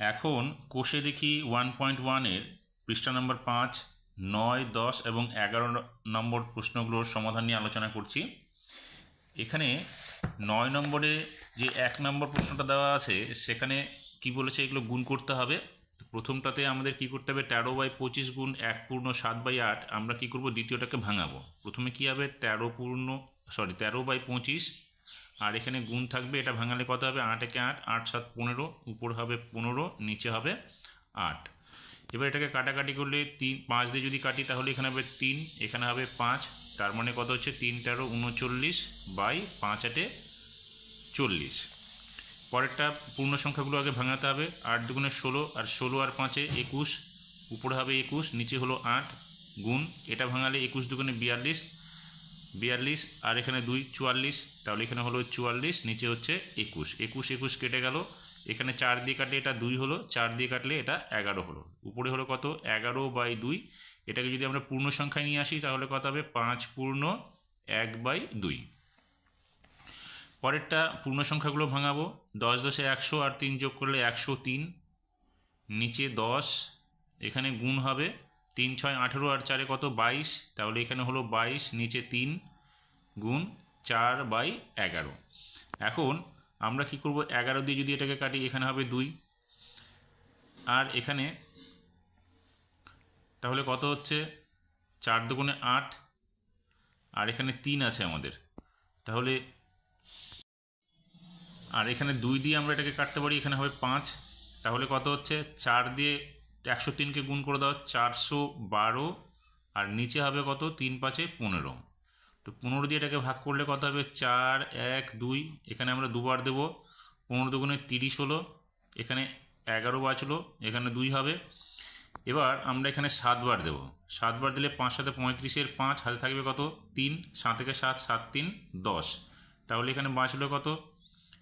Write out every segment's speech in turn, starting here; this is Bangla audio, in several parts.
এখন কোষে দেখি ওয়ান পয়েন্ট ওয়ানের পৃষ্ঠা নম্বর পাঁচ, নয়, দশ এবং এগারো নম্বর প্রশ্নগুলোর সমাধান নিয়ে আলোচনা করছি। এখানে নয় নম্বরে যে এক নম্বর প্রশ্নটা দেওয়া আছে, সেখানে কি বলেছে এগুলো গুণ করতে হবে। প্রথমটাতে আমাদের কি করতে হবে? তেরো বাই পঁচিশ গুণ এক পূর্ণ সাত বাই আট, আমরা কি করব? দ্বিতীয়টাকে ভাঙাবো। প্রথমে কি হবে? তেরো পূর্ণ সরি তেরো বাই পঁচিশ আর এখানে গুণ থাকবে, এটা ভাঙালে কত হবে? আট একে আট আট সাত পনেরো, উপর হবে পনেরো, নিচে হবে আট। এবার এটাকে কাটাকাটি করলে তিন, পাঁচ দিয়ে যদি কাটি, তাহলে এখানে হবে তিন, এখানে হবে পাঁচ, তার মানে কত হচ্ছে? তিন তেরো উনচল্লিশ বাই পাঁচ আটে চল্লিশ। পরেরটা পূর্ণ সংখ্যাগুলো আগে ভাঙাতে হবে, আট দুগুণে ষোলো, আর ষোলো আর পাঁচে একুশ, উপরে হবে একুশ, নিচে হলো আট, গুণ, এটা ভাঙালে একুশ দুগুণে বিয়াল্লিশ বিয়াল্লিশ, আর এখানে দুই, চুয়াল্লিশ। তাহলে এখানে হলো চুয়াল্লিশ, নিচে হচ্ছে একুশ। একুশ একুশ কেটে গেল। এখানে চার দিয়ে কাটলে এটা দুই হলো, চার দিয়ে কাটলে এটা এগারো হলো। উপরে হলো কত? এগারো বাই দুই। এটাকে যদি আমরা পূর্ণ সংখ্যায় নিয়ে আসি, তাহলে কত হবে? পাঁচ পূর্ণ এক বাই দুই। পরেরটা পূর্ণ সংখ্যাগুলো ভাঙাবো। দশ দশে একশো আর তিন যোগ করলে একশো তিন। নিচে দশ। এখানে গুণ হবে তিন ছয় আঠেরো আর চারে কত? বাইশ। তাহলে এখানে হলো বাইশ, নিচে তিন গুণ চার বাই এগারো। এখন আমরা কি করব? এগারো দিয়ে যদি এটাকে কাটি, এখানে হবে দুই। আর এখানে তাহলে কত হচ্ছে? চার দুগুণে আট। আর এখানে তিন আছে আমাদের। তাহলে আর এখানে দুই দিয়ে আমরা এটাকে কাটতে পারি, এখানে হবে পাঁচ। তাহলে কত হচ্ছে? চার দিয়ে একশো তিনকে গুণ করে দাও, চারশো বারো। আর নিচে হবে কত? তিন পাঁচে পনেরো। তো পনেরো দিয়ে এটাকে ভাগ করলে কত হবে? চার, এক, দুই। এখানে আমরা দুবার দেবো। পনেরো দুগুণে তিরিশ হলো। এখানে এগারো বাঁচলো। এখানে দুই হবে। এবার আমরা এখানে সাতবার দেবো। সাতবার দিলে পাঁচ সাথে পঁয়ত্রিশের পাঁচ, হাতে থাকবে কত? তিন। সাত থেকে সাত সাত তিন, দশ। তাহলে এখানে বাঁচলো কত?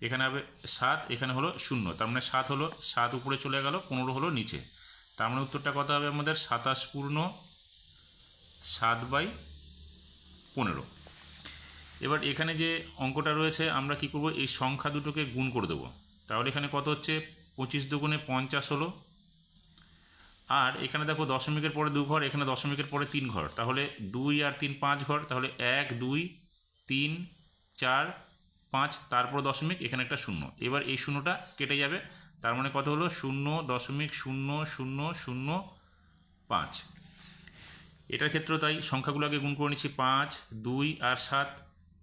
এখানে হবে সাত, এখানে হলো শূন্য। তার মানে সাত হলো, সাত উপরে চলে গেল, পনেরো হলো নিচে। তার মানে উত্তরটা কত হবে আমাদের? সাতাশ পূর্ণ সাত বাই পনেরো। এবার এখানে যে অঙ্কটা রয়েছে, আমরা কি করব? এই সংখ্যা দুটোকে গুণ করে দেবো। তাহলে এখানে কত হচ্ছে? পঁচিশ দুগুণে পঞ্চাশ হলো। আর এখানে দেখো দশমিকের পরে দু ঘর, এখানে দশমিকের পরে তিন ঘর। তাহলে দুই আর তিন পাঁচ ঘর, তাহলে এক, দুই, তিন, চার, পাঁচ, তারপর দশমিক, এখানে একটা শূন্য। এবার এই শূন্যটা কেটে যাবে। তার মানে কত হলো? শূন্য দশমিক শূন্য শূন্য শূন্য পাঁচ। এটার ক্ষেত্রেও তাই সংখ্যাগুলো আগে গুণ করে নিচ্ছি, পাঁচ, দুই আর সাত।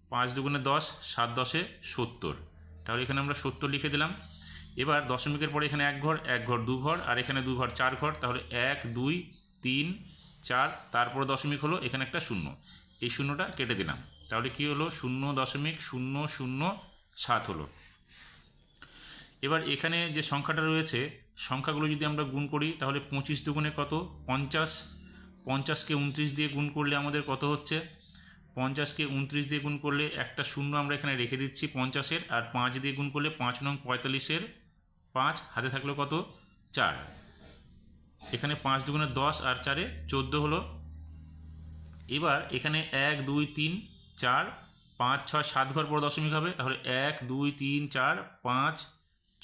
পাঁচ দুগুণে দশ, সাত দশে সত্তর। তাহলে এখানে আমরা সত্তর লিখে দিলাম। এবার দশমিকের পরে এখানে এক ঘর এক ঘর, দু ঘর, আর এখানে দু ঘর, চার ঘর। তাহলে এক, দুই, তিন, চার, তারপর দশমিক হলো এখানে একটা শূন্য। এই শূন্যটা কেটে দিলাম। তাহলে কি হলো? শূন্য দশমিক শূন্য শূন্য সাত হলো। এবার এখানে যে সংখ্যাটা রয়েছে, সংখ্যাগুলো যদি আমরা গুণ করি, তাহলে পঁচিশ দুগুণে কত? পঞ্চাশ। পঞ্চাশকে উনত্রিশ দিয়ে গুণ করলে আমাদের কত হচ্ছে? পঞ্চাশকে উনত্রিশ দিয়ে গুণ করলে একটা শূন্য আমরা এখানে রেখে দিচ্ছি পঞ্চাশের, আর পাঁচ দিয়ে গুণ করলে পাঁচ নং পঁয়তাল্লিশের পাঁচ, হাতে থাকল কত? চার। এখানে পাঁচ দুগুণে দশ আর চারে চোদ্দ হলো। এবার এখানে এক, দুই, তিন, চার, পাঁচ, ছয়, সাত ঘর পর দশমিক হবে, তাহলে এক, দুই, তিন, চার, পাঁচ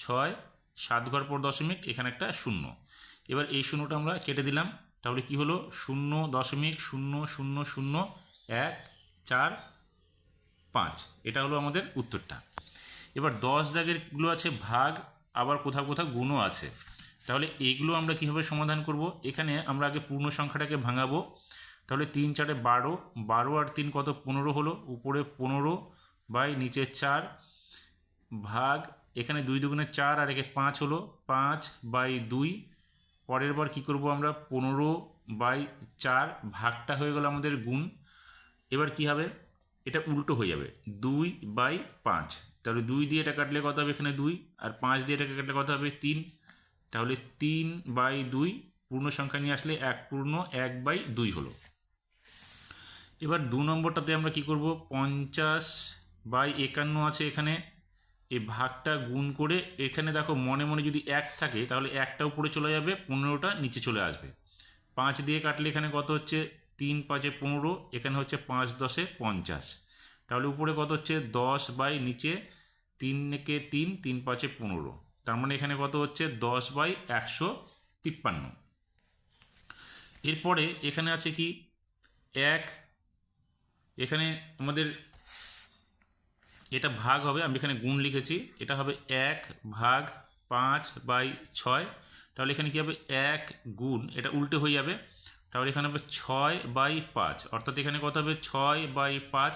ছয়, সাত ঘর পর দশমিক, এখানে একটা শূন্য। এবার এই শূন্যটা আমরা কেটে দিলাম। তাহলে কি হলো? শূন্য দশমিক, শূন্য শূন্য শূন্য, এক, চার, পাঁচ। এটা হলো আমাদের উত্তরটা। এবার দশ দাগেরগুলো আছে ভাগ, আবার কোথাও কোথাও গুণও আছে। তাহলে এইগুলো আমরা কীভাবে সমাধান করব? এখানে আমরা আগে পূর্ণ সংখ্যাটাকে ভাঙাবো। তাহলে তিন, চারে বারো বারো আর তিন কত? পনেরো হলো। উপরে পনেরো, বাই নিচে চার, ভাগ এখানে দুই দুগুণে চার আর একে পাঁচ হলো পাঁচ বাই দুই। পরের বার কী করব আমরা? পনেরো বাই চার ভাগটা হয়ে গেল আমাদের গুণ। এবার কি হবে? এটা উল্টো হয়ে যাবে। দুই বাই পাঁচ। তাহলে দুই দিয়ে এটা কাটলে কত হবে এখানে দুই? আর পাঁচ দিয়ে এটাকে কাটলে কত হবে? তিন। তাহলে তিন বাই দুই পূর্ণ সংখ্যা নিয়ে আসলে এক পূর্ণ এক বাই দুই হলো। এবার দু নম্বরটাতে আমরা কি করব? পঞ্চাশ বাই একান্ন আছে এখানে। এই ভাগটা গুণ করে এখানে দেখো মনে মনে যদি এক থাকে, তাহলে একটা উপরে চলে যাবে, পনেরোটা নিচে চলে আসবে। পাঁচ দিয়ে কাটলে এখানে কত হচ্ছে? তিন পাঁচে পনেরো, এখানে হচ্ছে পাঁচ দশে পঞ্চাশ। তাহলে উপরে কত হচ্ছে? দশ বাই নিচে তিন একে তিন তিন পাঁচে পনেরো। তার মানে এখানে কত হচ্ছে? দশ বাই একশো তিপ্পান্ন। এরপরে এখানে আছে কি? এক। এখানে আমাদের এটা ভাগ হবে, আমি এখানে গুণ লিখেছি, এটা হবে এক ভাগ পাঁচ বাই ছয়, তাহলে এখানে কী হবে? এক গুণ, এটা উল্টে হয়ে যাবে, তাহলে এখানে হবে ছয় বাই পাঁচ, অর্থাৎ এখানে কত হবে? ছয় বাই পাঁচ,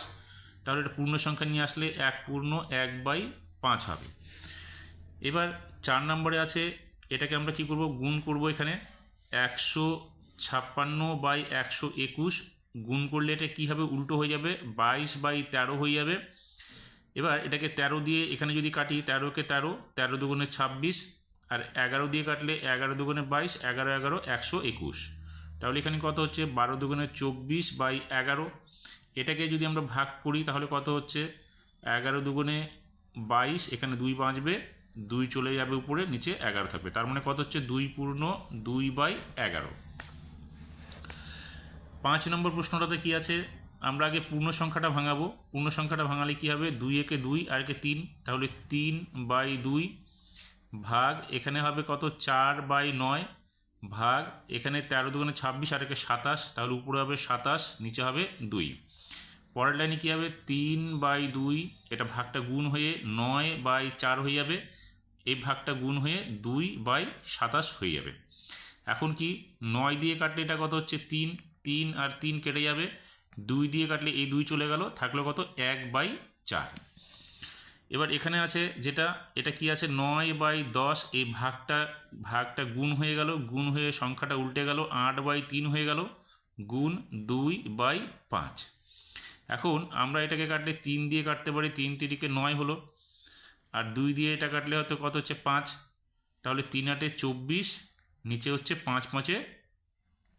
তাহলে এটা পূর্ণ সংখ্যা নিয়ে আসলে এক পূর্ণ এক বাই পাঁচ হবে। এবার চার নম্বরে আছে, এটাকে আমরা কি করব? গুণ করব এখানে, একশো ছাপ্পান্ন বাই একশো একুশ, গুণ করলে এটা কী হবে? উল্টো হয়ে যাবে, বাইশ বাই তেরো হয়ে যাবে এবার এটাকে তেরো দিয়ে এখানে যদি কাটি, তেরোকে তেরো তেরো দুগুণে ছাব্বিশ, আর এগারো দিয়ে কাটলে এগারো দুগুণে বাইশ, এগারো এগারো, একশো একুশ। তাহলে এখানে কত হচ্ছে? বারো দুগুণে চব্বিশ বাই এগারো। এটাকে যদি আমরা ভাগ করি, তাহলে কত হচ্ছে? এগারো দুগুণে বাইশ, এখানে দুই বাঁচবে, দুই চলে যাবে উপরে, নিচে এগারো থাকবে। তার মানে কত হচ্ছে? দুই পূর্ণ দুই বাই এগারো। পাঁচ নম্বর প্রশ্নটাতে কি আছে? আমরা আগে পূর্ণ সংখ্যাটা ভাঙাবো। পূর্ণ সংখ্যাটা ভাঙালে কি হবে? দুই একে দুই, আর একে তিন। তাহলে তিন বাই দুই ভাগ এখানে হবে কত? চার বাই নয় ভাগ এখানে তেরো দুগুণে ছাব্বিশ, আর একে সাতাশ। তাহলে উপরে হবে সাতাশ, নিচে হবে দুই। পরের লাইনে কী হবে? তিন বাই দুই, এটা ভাগটা গুণ হয়ে নয় বাই চার হয়ে যাবে। এই ভাগটা গুণ হয়ে দুই বাই সাতাশ হয়ে যাবে। এখন কি নয় দিয়ে কাটলে এটা কত হচ্ছে? তিন। তিন আর তিন কেটে যাবে। দুই দিয়ে কাটলে এই দুই চলে গেল, থাকল কত? এক বাই চার। এবার এখানে আছে যেটা, এটা কি আছে? নয় বাই দশ, এই ভাগটা ভাগটা গুণ হয়ে গেল, গুণ হয়ে সংখ্যাটা উল্টে গেল, আট বাই তিন হয়ে গেল, গুণ দুই বাই পাঁচ। এখন আমরা এটাকে কাটলে তিন দিয়ে কাটতে পারি, তিন তিরিকে নয় হলো। আর দুই দিয়ে এটা কাটলে হয়তো কত হচ্ছে? পাঁচ। তাহলে তিন আটে চব্বিশ, নিচে হচ্ছে পাঁচ পাঁচে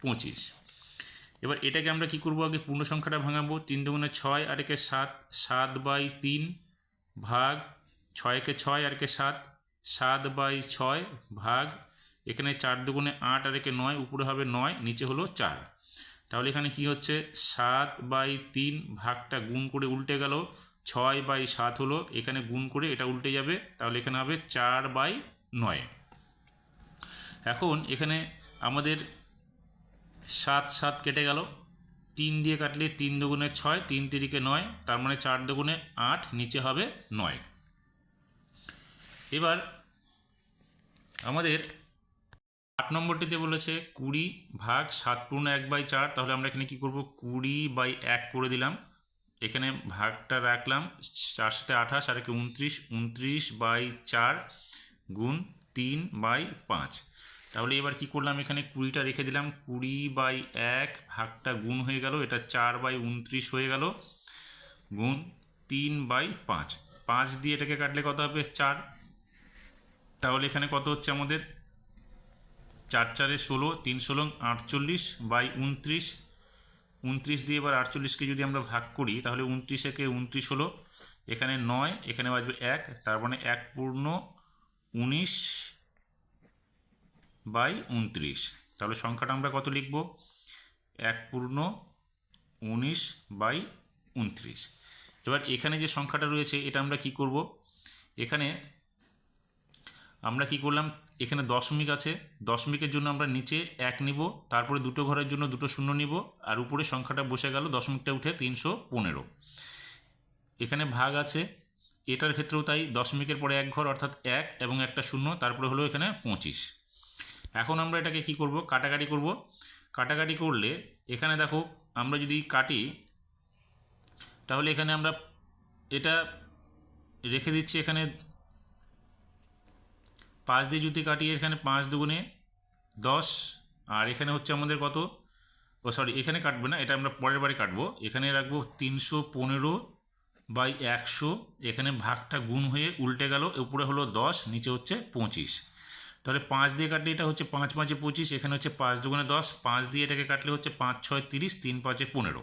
পঁচিশ। এবার এটাকে আমরা কি করব? আগে পূর্ণ সংখ্যাটা ভাঙাবো। তিন দুগুণে ছয় আর একে সাত সাত বাই তিন ভাগ ছয়কে ছয় আর একে সাত সাত বাই ছয় ভাগ এখানে চার দুগুণে আট আর একে নয়, উপরে হবে নয়, নিচে হলো চার। তাহলে এখানে কি হচ্ছে? সাত বাই তিন ভাগটা গুণ করে উল্টে গেল, ছয় বাই সাত হলো, এখানে গুণ করে এটা উল্টে যাবে, তাহলে এখানে হবে চার বাই নয়। এখন এখানে আমাদের সাত সাত কেটে গেল। তিন দিয়ে কাটলে তিন দুগুণে ছয়, তিন তিরিকে নয়, তার মানে চার দুগুণে আট, নিচে হবে নয়। এবার আমাদের আট নম্বরটিতে বলেছে কুড়ি ভাগ সাত পূর্ণ এক বাই চার, তাহলে আমরা এখানে কি করব? কুড়ি বাই এক করে দিলাম। এখানে ভাগটা রাখলাম, চার সাথে আঠাশ, আর একে উনত্রিশ উনত্রিশ বাই চার গুণ তিন বাই পাঁচ। তাহলে এবার কি করলাম? এখানে কুড়িটা রেখে দিলাম। কুড়ি বাই এক ভাগটা গুণ হয়ে গেল। এটা চার বাই উনত্রিশ হয়ে গেল। গুণ তিন বাই পাঁচ। পাঁচ দিয়ে এটাকে কাটলে কত হবে? চার। তাহলে এখানে কত হচ্ছে আমাদের? চার চারে ষোলো, তিন ষোলো, আটচল্লিশ বাই উনত্রিশ। উনত্রিশ দিয়ে এবার আটচল্লিশকে যদি আমরা ভাগ করি, তাহলে উনত্রিশ একে উনত্রিশ হলো। এখানে নয়, এখানে বাজবে এক। তার মানে এক পূর্ণ উনিশ বাই উনত্রিশ। তাহলে সংখ্যাটা আমরা কত লিখব? এক পূর্ণ উনিশ বাই উনত্রিশ। এবার এখানে যে সংখ্যাটা রয়েছে, এটা আমরা কি করব? এখানে আমরা কি করলাম? এখানে দশমিক আছে। দশমিকের জন্য আমরা নিচে এক নিব, তারপরে দুটো ঘরের জন্য দুটো শূন্য নিব, আর উপরে সংখ্যাটা বসে গেল, দশমিকটা উঠে তিনশো পনেরো। এখানে ভাগ আছে, এটার ক্ষেত্রেও তাই দশমিকের পরে এক ঘর, অর্থাৎ এক এবং একটা শূন্য, তারপরে হলো এখানে পঁচিশ। এখন আমরা এটাকে কি করব? কাটাকাটি করব। কাটাকাটি করলে এখানে দেখো আমরা যদি কাটি, তাহলে এখানে আমরা এটা রেখে দিচ্ছি এখানে পাঁচ দিয়ে যদি কাটি, এখানে পাঁচ দুগুণে দশ, আর এখানে হচ্ছে আমাদের কত? ও সরি এখানে কাটবে না, এটা আমরা পরের বারে কাটবো। এখানে রাখব তিনশো পনেরো বাই একশো, এখানে ভাগটা গুণ হয়ে উল্টে গেল, উপরে হলো দশ, নিচে হচ্ছে পঁচিশ। তাহলে পাঁচ দিয়ে কাটলে এটা হচ্ছে পাঁচ পাঁচে পঁচিশ, এখানে হচ্ছে পাঁচ দুগুণে দশ, পাঁচ দিয়ে এটাকে কাটলে হচ্ছে পাঁচ ছয় তিরিশ, তিন পাঁচে পনেরো।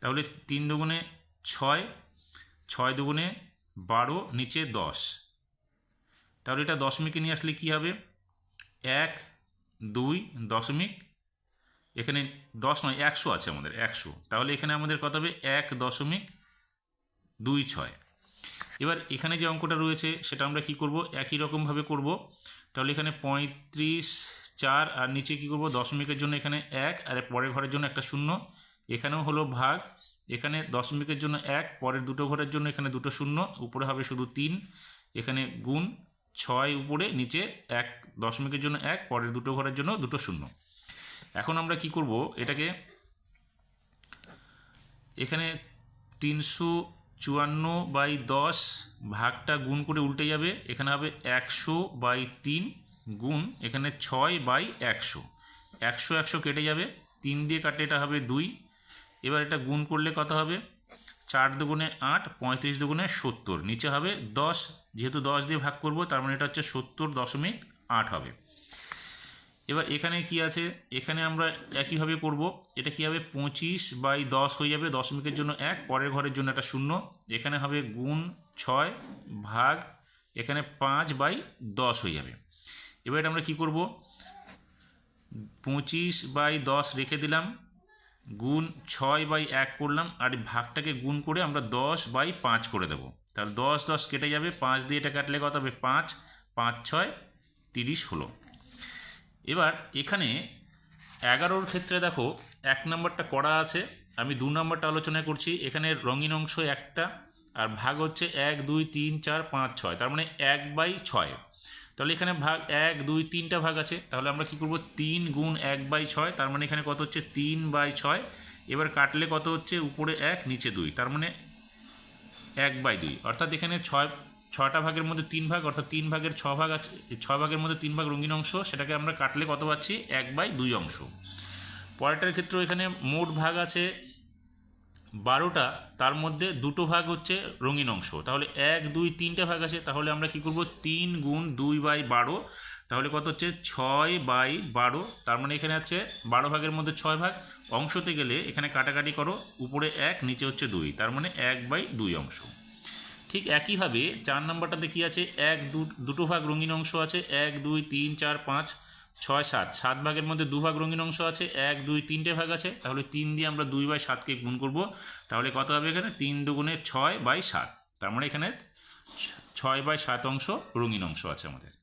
তাহলে তিন দুগুণে ছয় ছয় দুগুণে বারো, নিচে দশ। তাহলে এটা দশমিকে নিয়ে আসলে কী হবে? এক, দুই দশমিক, এখানে দশ নয়, একশো আছে আমাদের, একশো। তাহলে এখানে আমাদের কত হবে? এক দশমিক দুই ছয়। এবার এখানে যে অঙ্কটা রয়েছে, সেটা আমরা কি করব? একই রকমভাবে করব। তাহলে এখানে পঁয়ত্রিশ, চার, আর নিচে কি করব? দশমিকের জন্য এখানে এক, আর পরের ঘরের জন্য একটা শূন্য। এখানেও হলো ভাগ। এখানে দশমিকের জন্য এক, পরের দুটো ঘরের জন্য এখানে দুটো শূন্য, উপরে হবে শুধু তিন। এখানে গুণ ছয় উপরে, নিচে এক, দশমিকের জন্য এক, পরের দুটো ঘরের জন্য দুটো শূন্য। এখন আমরা কি করব? এটাকে এখানে তিনশো চুয়ান্ন বাই দশ ভাগটা গুণ করে উল্টে যাবে, এখানে হবে একশো বাই তিন গুণ, এখানে ছয় বাই একশো। একশো একশো কেটে যাবে, তিন দিয়ে কাটে এটা হবে দুই। এবার এটা গুণ করলে কত হবে? চার দুগুণে আট, পঁয়ত্রিশ দুগুণে সত্তর। নিচে হবে দশ, যেহেতু দশ দিয়ে ভাগ করব, তার মানে এটা হচ্ছে সত্তর দশমিক আট হবে। এবার এখানে কি আছে? এখানে আমরা একইভাবে করব। এটা কি হবে? পঁচিশ বাই দশ হয়ে যাবে দশমিকের জন্য এক, পরের ঘরের জন্য একটা শূন্য। এখানে হবে গুণ ছয় ভাগ, এখানে পাঁচ বাই দশ হয়ে যাবে। এবার এটা আমরা কি করব? পঁচিশ বাই দশ রেখে দিলাম, গুণ ছয় বাই এক করলাম, আর ভাগটাকে গুণ করে আমরা দশ বাই পাঁচ করে দেবো। তাহলে দশ দশ কেটে যাবে, পাঁচ দিয়ে এটা কাটলে কত হবে? পাঁচ পাঁচ, ছয়, তিরিশ হলো। এবার এখানে এগারোর ক্ষেত্রে দেখো এক নম্বরটা করা আছে, আমি দু নম্বরটা আলোচনা করছি। এখানে রঙিন অংশ একটা, আর ভাগ হচ্ছে এক, দুই, তিন, চার, পাঁচ, ছয়, তার মানে এক বাই ছয়। তাহলে এখানে ভাগ এক, দুই, তিনটা ভাগ আছে, তাহলে আমরা কি করব? তিন গুণ এক বাই ছয়, তার মানে এখানে কত হচ্ছে? তিন বাই ছয়। এবার কাটলে কত হচ্ছে? উপরে এক, নিচে দুই, তার মানে এক বাই দুই। অর্থাৎ এখানে ছয় ছটা ভাগের মধ্যে তিন ভাগ, অর্থাৎ তিন ভাগের ছ ভাগ আছে, ছ ভাগের মধ্যে তিন ভাগ রঙিন অংশ, সেটাকে আমরা কাটলে কত পাচ্ছি? এক বাই দুই অংশ। পরেরটার ক্ষেত্রে এখানে মোট ভাগ আছে বারোটা, তার মধ্যে দুটো ভাগ হচ্ছে রঙিন অংশ। তাহলে এক, দুই, তিনটে ভাগ আছে, তাহলে আমরা কি করব? তিন গুণ দুই বাই বারো, তাহলে কত হচ্ছে? ছয় বাই বারো, তার মানে এখানে আছে বারো ভাগের মধ্যে ছয় ভাগ। অংশতে গেলে এখানে কাটাকাটি করো, উপরে এক, নিচে হচ্ছে দুই, তার মানে এক বাই দুই অংশ। ঠিক একইভাবে চার নম্বরটাতে কী আছে, এক দুটো ভাগ রঙিন অংশ আছে, এক, দুই, তিন, চার, পাঁচ, ছয়, সাত। সাত ভাগের মধ্যে দু ভাগ রঙিন অংশ আছে, এক, দুই, তিনটে ভাগ আছে, তাহলে তিন দিয়ে আমরা দুই বাই সাতকে গুণ করব। তাহলে কত হবে এখানে? তিন দুগুণে ছয় বাই সাত। তার মানে এখানে ছয় বাই সাত অংশ রঙিন অংশ আছে আমাদের।